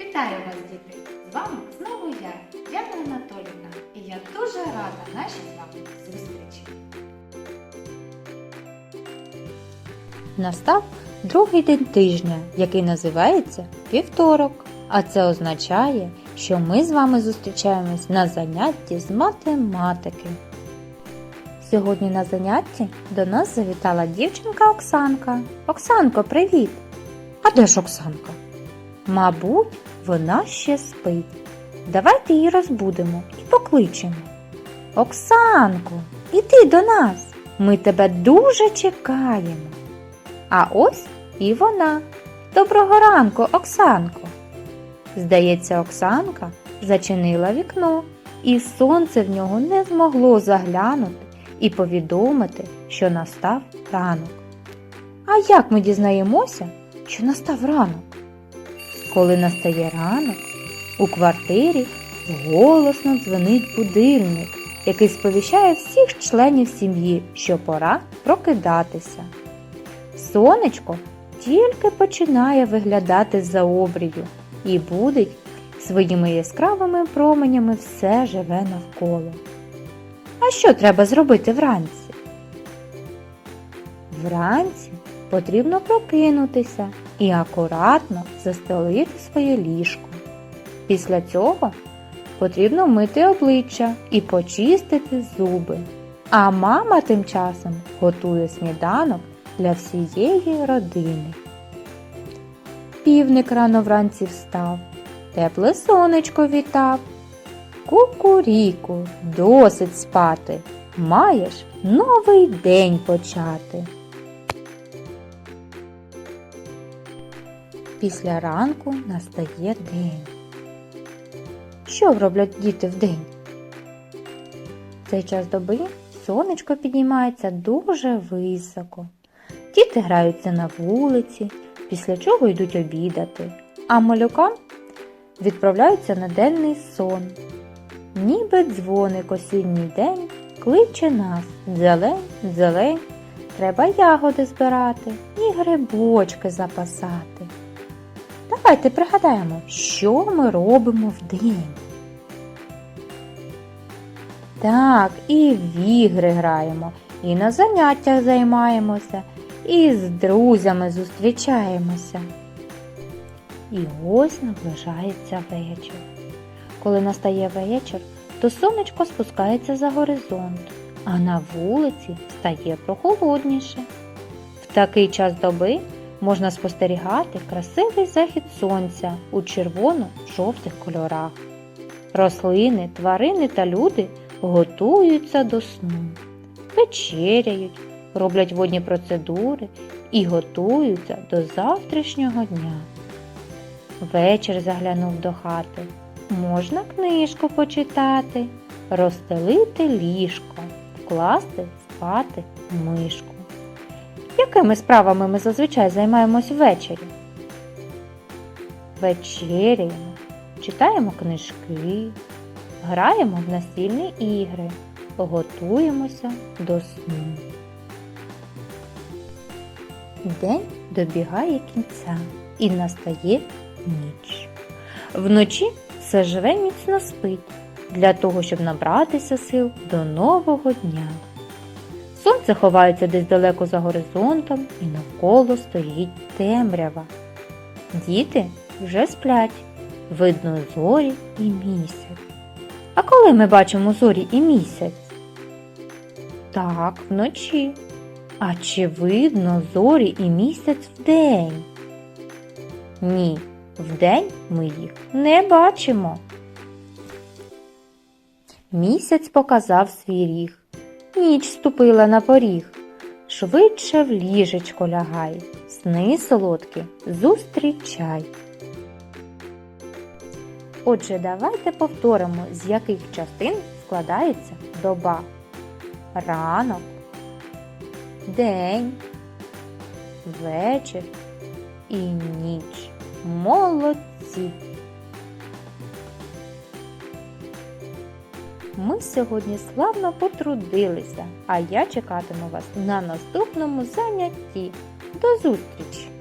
Вітаю вас, діти! З вами знову я, Яна Анатолівна, і я дуже рада нашій з вами зустрічі. Настав другий день тижня, який називається вівторок. А це означає, що ми з вами зустрічаємось на занятті з математики. Сьогодні на занятті до нас завітала дівчинка Оксанка. Оксанко, привіт! А де ж Оксанка? Мабуть, вона ще спить. Давайте її розбудемо і покличемо. Оксанко, іди до нас. Ми тебе дуже чекаємо. А ось і вона. Доброго ранку, Оксанко. Здається, Оксанка зачинила вікно, і сонце в нього не змогло заглянути і повідомити, що настав ранок. А як ми дізнаємося, що настав ранок? Коли настає ранок, у квартирі голосно дзвонить будильник, який сповіщає всіх членів сім'ї, що пора прокидатися. Сонечко тільки починає виглядати за обрію і будить своїми яскравими променями все живе навколо. А що треба зробити вранці? Вранці потрібно прокинутися і акуратно застелити своє ліжко. Після цього потрібно мити обличчя і почистити зуби. А мама тим часом готує сніданок для всієї родини. Півник рано вранці встав, тепле сонечко вітав. Кукуріку, досить спати, маєш новий день почати. Після ранку настає день. Що роблять діти? В цей час доби сонечко піднімається дуже високо. Діти граються на вулиці, після чого йдуть обідати, а малюкам відправляються на денний сон. Ніби дзвоник осінній день кличе нас зелень, зелень, треба ягоди збирати і грибочки запасати. Давайте пригадаємо, що ми робимо вдень. Так, і в ігри граємо, і на заняттях займаємося, і з друзями зустрічаємося. І ось наближається вечір. Коли настає вечір, то сонечко спускається за горизонт, а на вулиці стає прохолодніше. В такий час доби можна спостерігати красивий захід сонця у червоно-жовтих кольорах. Рослини, тварини та люди готуються до сну, вечеряють, роблять водні процедури і готуються до завтрашнього дня. Вечір заглянув до хати. Можна книжку почитати, розстелити ліжко, вкласти спати мишку. Якими справами ми зазвичай займаємось ввечері? Вечеряємо, читаємо книжки, граємо в настільні ігри, готуємося до сну. День добігає кінця і настає ніч. Вночі все живе міцно спить для того, щоб набратися сил до нового дня. Сонце ховається десь далеко за горизонтом і навколо стоїть темрява. Діти вже сплять, видно зорі і місяць. А коли ми бачимо зорі і місяць? Так, вночі. А чи видно зорі і місяць вдень? Ні, вдень ми їх не бачимо. Місяць показав свій ріг, ніч ступила на поріг. Швидше в ліжечко лягай, сни солодкі зустрічай. Отже, давайте повторимо, з яких частин складається доба. Ранок, день, вечір і ніч. Молодці! Ми сьогодні славно потрудилися, а я чекатиму вас на наступному занятті. До зустрічі!